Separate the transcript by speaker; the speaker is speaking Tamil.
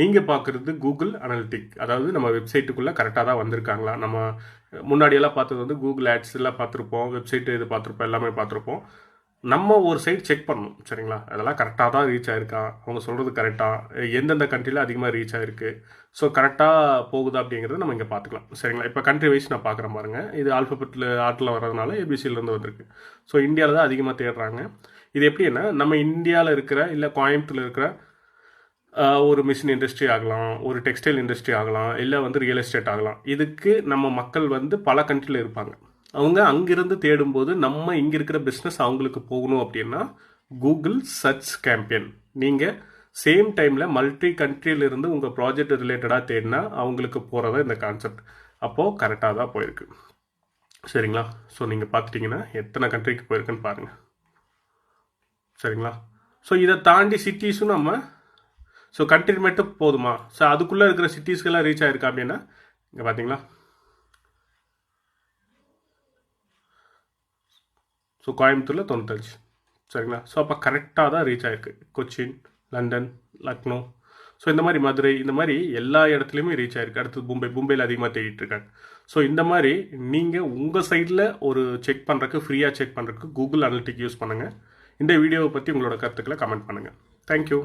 Speaker 1: நீங்கள் பார்க்குறது கூகுள் அனலிட்டிக் அதாவது நம்ம வெப்சைட்டுக்குள்ளே கரெக்டாக தான் வந்திருக்காங்களா? நம்ம முன்னாடியெல்லாம் பார்த்தது வந்து கூகுள் ஆட்ஸ் எல்லாம் பார்த்துருப்போம் வெப்சைட் இது பார்த்துருப்போம் எல்லாமே பார்த்துருப்போம். நம்ம ஒரு சைட் செக் பண்ணணும் சரிங்களா? அதெல்லாம் கரெக்டாக தான் ரீச் ஆயிருக்கா? அவங்க சொல்கிறது கரெக்டாக எந்தெந்த கண்ட்ரியில் அதிகமாக ரீச் ஆயிருக்கு? ஸோ கரெக்டாக போகுதா அப்படிங்கிறத நம்ம இங்கே பார்த்துக்கலாம் சரிங்களா? இப்போ கண்ட்ரி வைஸ் நான் பார்க்குறேன் பாருங்கள் இது ஆல்ஃபபெட்டில் ஆர்ட்டில் வர்றதுனால ஏபிசியிலேருந்து வந்திருக்கு. ஸோ இந்தியாவில் தான் அதிகமாக தேடுறாங்க. இது எப்படின்னா நம்ம இந்தியாவில் இருக்கிற இல்லை கோயம்புத்தூரில் இருக்கிற ஒரு மிஷின் இண்டஸ்ட்ரி ஆகலாம் ஒரு டெக்ஸ்டைல் இண்டஸ்ட்ரி ஆகலாம் இல்லை வந்து ரியல் எஸ்டேட் ஆகலாம். இதுக்கு நம்ம மக்கள் வந்து பல கண்ட்ரியில் இருப்பாங்க. அவங்க அங்கிருந்து தேடும்போது நம்ம இங்கே இருக்கிற பிஸ்னஸ் அவங்களுக்கு போகணும் அப்படின்னா கூகுள் சர்ச் கேம்பெயின் நீங்கள் சேம் டைமில் மல்டி கண்ட்ரியிலிருந்து உங்கள் ப்ராஜெக்ட் ரிலேட்டடாக தேடினா அவங்களுக்கு போகிறதா இந்த கான்செப்ட் அப்போது கரெக்டாக தான் போயிருக்கு. சரிங்களா? ஸோ நீங்கள் பார்த்துட்டிங்கன்னா எத்தனை கண்ட்ரிக்கு போயிருக்குன்னு பாருங்கள் சரிங்களா? ஸோ இதை தாண்டி சிட்டிஸும் நம்ம ஸோ கண்ட்ரி மட்டும் போதுமா? ஸோ அதுக்குள்ளே இருக்கிற சிட்டிஸ்க்கெல்லாம் ரீச் ஆயிருக்கா அப்படின்னா இங்கே பார்த்தீங்களா ஸோ கோயம்புத்தூரில் தொண்ணூத்தஞ்சு. சரிங்களா? ஸோ அப்போ கரெக்டாக தான் ரீச் ஆயிருக்கு. கொச்சின் லண்டன் லக்னோ. ஸோ இந்த மாதிரி மதுரை இந்த மாதிரி எல்லா இடத்துலையுமே ரீச் ஆயிருக்கு. அடுத்து மும்பை மும்பையில் அதிகமாக தேடிட்டு இருக்காங்க. ஸோ இந்த மாதிரி நீங்கள் உங்கள் சைடில் ஒரு செக் பண்ணுறக்கு ஃப்ரீயாக செக் பண்ணுறக்கு கூகுள் அனலிட்டிக் யூஸ் பண்ணுங்கள் இந்த வீடியோவை பற்றி உங்களோட கருத்துக்களை கமெண்ட் பண்ணுங்கள் தேங்க்யூ